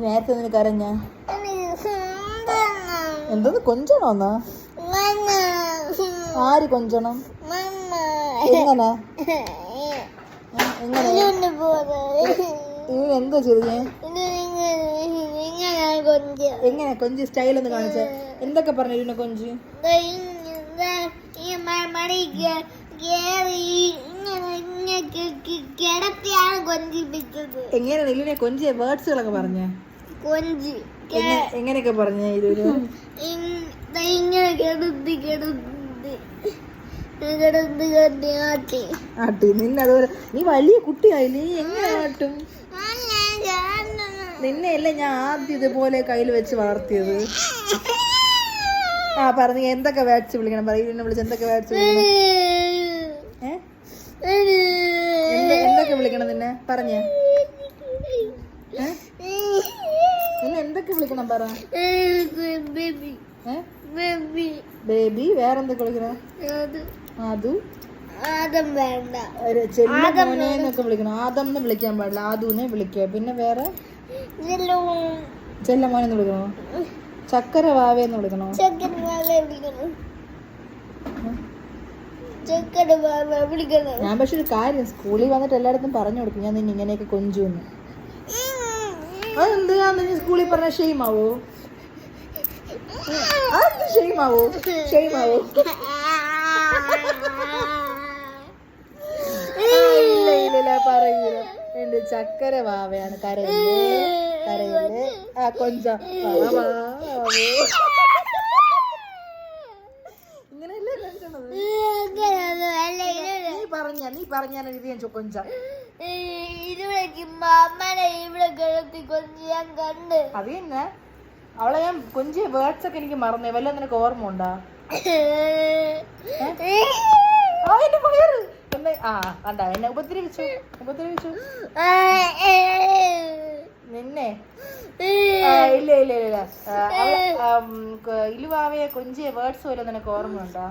നേരത്തെ നിനക്ക് അറിഞ്ഞ എന്തോന്ന് കൊഞ്ചണോന്നാ? ആര് കൊഞ്ചണം? എങ്ങനെ? എങ്ങനെ? ഇവൻ എന്തോ ചെറിയ? എങ്ങനെ കൊഞ്ച് സ്റ്റൈൽ ഒന്ന് കാണിച്ച? എന്തൊക്കെ പറഞ്ഞു ഇതിനെ കൊഞ്ച്? ഇങ്ങനെ എങ്ങനെയാണ് ഇതിനെ കൊഞ്ചിയ വേർഡ്സുകളൊക്കെ പറഞ്ഞ? കൊഞ്ചി. എങ്ങനെയൊക്കെ പറഞ്ഞ ആട്ടി. ആട്ടി. നിന്നെ അതുപോലെ നീ വലിയ കുട്ടിയായി. നീ എങ്ങനെ ആട്ടും? നിന്നെയല്ലേ ഞാൻ ആദ്യം ഇതുപോലെ കയ്യിൽ വെച്ച് വളർത്തിയത് ആ പറഞ്ഞു എന്തൊക്കെ വേർഡ്സ് വിളിക്കണം? പറയൂ വിളിച്ച് എന്തൊക്കെ വേർഡ്സ് വിളിക്കണം? ഏ വിളിക്കണം നിന്നെ? പറഞ്ഞ. ഏ? നിന്നെ എന്തൊക്കെ വിളിക്കണം പറ? ബേബി ബേബി വേറെന്തൊക്കെ വിളിക്കണം? ആദു. ആദം വേണ്ട. ഒരു ചെല്ലു എന്നൊക്കെ വിളിക്കണം. ആദം എന്ന് വിളിക്കാൻ പാടില്ല. ആദുവിനെ വിളിക്കുക പിന്നെ വേറെ? ചെല്ലമോനെ ചെല്ല മോനെ എന്ന് വിളിക്കണോ? ചക്കര വാവേന്ന് വിളിക്കണോ? ചക്കര വിളിക്കണം. വിളിക്കണം ഞാൻ പക്ഷെ ഒരു കാര്യം സ്കൂളിൽ വന്നിട്ട് എല്ലായിടത്തും പറഞ്ഞു കൊടുക്കും ഞാൻ നിന്നെ ഇങ്ങനെയൊക്കെ കൊഞ്ചുവെന്ന്. എന്ന് നിന്നെ സ്കൂളിൽ പറഞ്ഞ ഷെയ്മാവോ? അതെന്ത് ഷെയ്മാവോ? ഷെയ്മാവോ? ഇല്ല ഇല്ല എന്റെ ചക്കര വാവയാണ് കരയല്ലേ? കരയല്ലേ? ആ കൊഞ്ച. ഇങ്ങനെയല്ലേ കൊഞ്ചണത്? പറഞ്ഞ നീ പറഞ്ഞ ഇത് ഞാൻ കൊഞ്ച. ഇതിലേക്ക് അമ്മനെ ഇവിടെ കിടത്തി കൊഞ്ച് ഞാൻ കണ്ട്. അത് തന്നെ. അവളെ ഞാൻ കൊഞ്ച് വേർഡ്സ് ഒക്കെ എനിക്ക് മറന്നേ. വല്ല നിനക്ക് ഓർമ്മ ഉണ്ടാ? എന്നെ ആ കണ്ട എന്നെ ഉപദ്രവിച്ചു ഉപദ്രവിച്ചു. നിന്നെ? ഇല്ല ഇല്ല ഇല്ല ഇലുവാവയെ കൊഞ്ചിയ വേർഡ്സ് വല്ല നിനക്ക് ഓർമ്മ ഉണ്ടാ?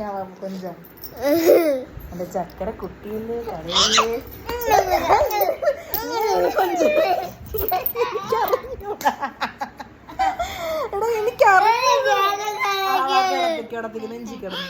ഞാൻ കൊഞ്ച എന്റെ ചക്കര കുട്ടിയില്ലേ കരയില്ലേ എടാ എനിക്കറിയാം നെഞ്ചി കിടന്നു